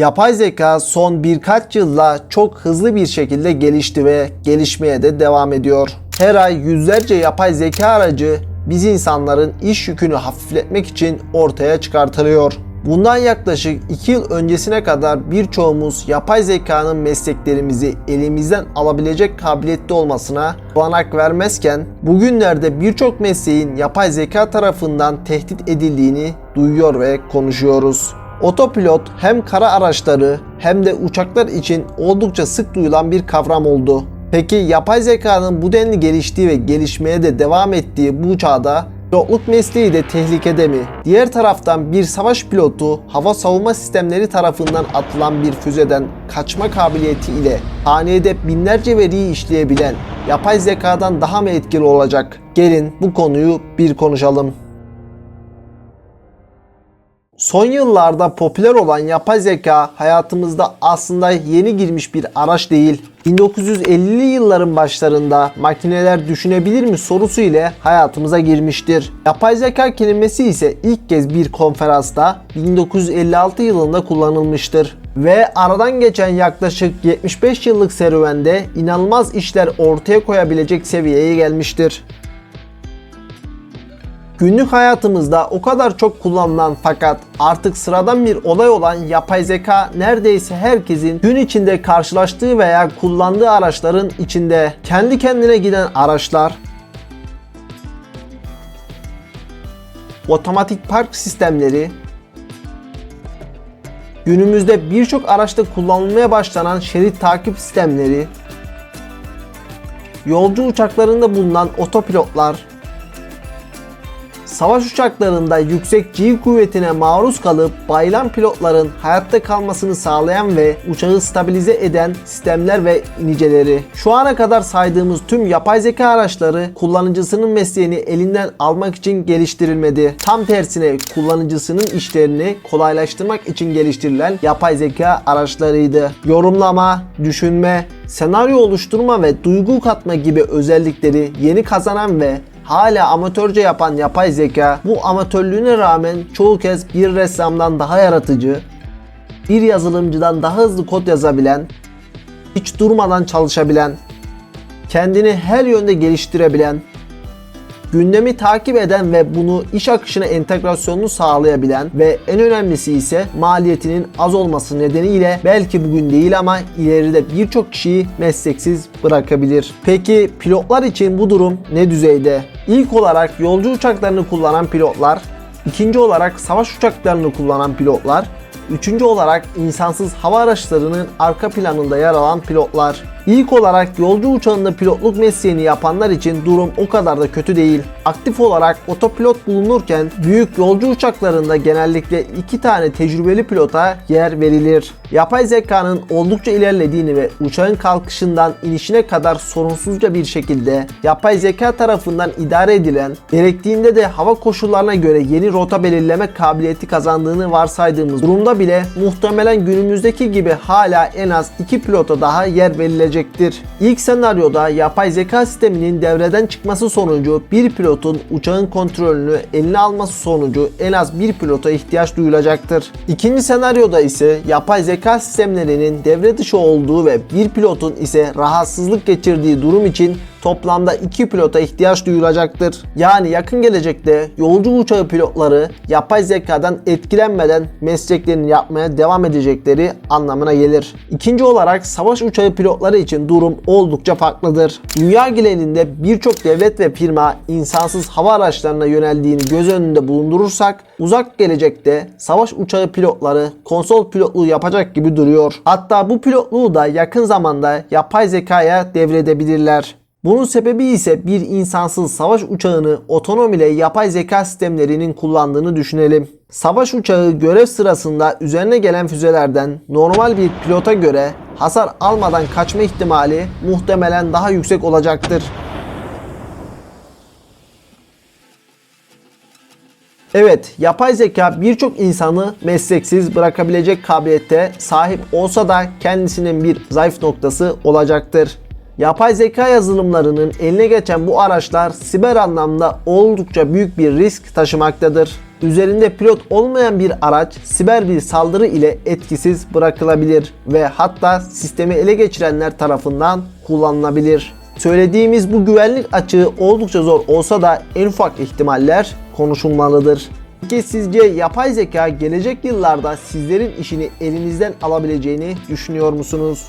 Yapay zeka son birkaç yılla çok hızlı bir şekilde gelişti ve gelişmeye de devam ediyor. Her ay yüzlerce yapay zeka aracı biz insanların iş yükünü hafifletmek için ortaya çıkartılıyor. Bundan yaklaşık 2 yıl öncesine kadar birçoğumuz yapay zekanın mesleklerimizi elimizden alabilecek kabiliyette olmasına olanak vermezken bugünlerde birçok mesleğin yapay zeka tarafından tehdit edildiğini duyuyor ve konuşuyoruz. Otopilot hem kara araçları hem de uçaklar için oldukça sık duyulan bir kavram oldu. Peki yapay zekanın bu denli geliştiği ve gelişmeye de devam ettiği bu çağda pilotluk mesleği de tehlikede mi? Diğer taraftan bir savaş pilotu hava savunma sistemleri tarafından atılan bir füzeden kaçma kabiliyeti ile saniyede binlerce veriyi işleyebilen yapay zekadan daha mı etkili olacak? Gelin bu konuyu bir konuşalım. Son yıllarda popüler olan yapay zeka hayatımızda aslında yeni girmiş bir araç değil. 1950'li yılların başlarında makineler düşünebilir mi sorusu ile hayatımıza girmiştir. Yapay zeka kelimesi ise ilk kez bir konferansta 1956 yılında kullanılmıştır. Ve aradan geçen yaklaşık 75 yıllık serüvende inanılmaz işler ortaya koyabilecek seviyeye gelmiştir. Günlük hayatımızda o kadar çok kullanılan fakat artık sıradan bir olay olan yapay zeka neredeyse herkesin gün içinde karşılaştığı veya kullandığı araçların içinde kendi kendine giden araçlar, otomatik park sistemleri, günümüzde birçok araçta kullanılmaya başlanan şerit takip sistemleri, yolcu uçaklarında bulunan otopilotlar, savaş uçaklarında yüksek G kuvvetine maruz kalıp bayılan pilotların hayatta kalmasını sağlayan ve uçağı stabilize eden sistemler ve iniceleri. Şu ana kadar saydığımız tüm yapay zeka araçları kullanıcısının mesleğini elinden almak için geliştirilmedi. Tam tersine kullanıcısının işlerini kolaylaştırmak için geliştirilen yapay zeka araçlarıydı. Yorumlama, düşünme, senaryo oluşturma ve duygu katma gibi özellikleri yeni kazanan ve hala amatörce yapan yapay zeka bu amatörlüğüne rağmen çoğu kez bir ressamdan daha yaratıcı, bir yazılımcıdan daha hızlı kod yazabilen, hiç durmadan çalışabilen, kendini her yönde geliştirebilen, gündemi takip eden ve bunu iş akışına entegrasyonunu sağlayabilen ve en önemlisi ise maliyetinin az olması nedeniyle belki bugün değil ama ileride birçok kişiyi mesleksiz bırakabilir. Peki pilotlar için bu durum ne düzeyde? İlk olarak yolcu uçaklarını kullanan pilotlar, ikinci olarak savaş uçaklarını kullanan pilotlar, Üçüncü olarak insansız hava araçlarının arka planında yer alan pilotlar. İlk olarak yolcu uçağında pilotluk mesleğini yapanlar için durum o kadar da kötü değil. Aktif olarak otopilot bulunurken büyük yolcu uçaklarında genellikle iki tane tecrübeli pilota yer verilir. Yapay zekanın oldukça ilerlediğini ve uçağın kalkışından inişine kadar sorunsuzca bir şekilde yapay zeka tarafından idare edilen, gerektiğinde de hava koşullarına göre yeni rota belirleme kabiliyeti kazandığını varsaydığımız durumda bile muhtemelen günümüzdeki gibi hala en az iki pilota daha yer verilecektir. İlk senaryoda yapay zeka sisteminin devreden çıkması sonucu bir pilotun uçağın kontrolünü eline alması sonucu en az bir pilota ihtiyaç duyulacaktır. İkinci senaryoda ise yapay zeka sistemlerinin devre dışı olduğu ve bir pilotun ise rahatsızlık geçirdiği durum için toplamda 2 pilota ihtiyaç duyulacaktır. Yani yakın gelecekte yolcu uçağı pilotları yapay zekadan etkilenmeden mesleklerini yapmaya devam edecekleri anlamına gelir. İkinci olarak savaş uçağı pilotları için durum oldukça farklıdır. Dünya genelinde birçok devlet ve firma insansız hava araçlarına yöneldiğini göz önünde bulundurursak uzak gelecekte savaş uçağı pilotları konsol pilotluğu yapacak gibi duruyor. Hatta bu pilotluğu da yakın zamanda yapay zekaya devredebilirler. Bunun sebebi ise bir insansız savaş uçağını otonom ile yapay zeka sistemlerinin kullandığını düşünelim. Savaş uçağı görev sırasında üzerine gelen füzelerden normal bir pilota göre hasar almadan kaçma ihtimali muhtemelen daha yüksek olacaktır. Evet, yapay zeka birçok insanı mesleksiz bırakabilecek kabiliyette sahip olsa da kendisinin bir zayıf noktası olacaktır. Yapay zeka yazılımlarının eline geçen bu araçlar siber anlamda oldukça büyük bir risk taşımaktadır. Üzerinde pilot olmayan bir araç siber bir saldırı ile etkisiz bırakılabilir ve hatta sistemi ele geçirenler tarafından kullanılabilir. Söylediğimiz bu güvenlik açığı oldukça zor olsa da en ufak ihtimaller konuşulmalıdır. Peki sizce yapay zeka gelecek yıllarda sizlerin işini elinizden alabileceğini düşünüyor musunuz?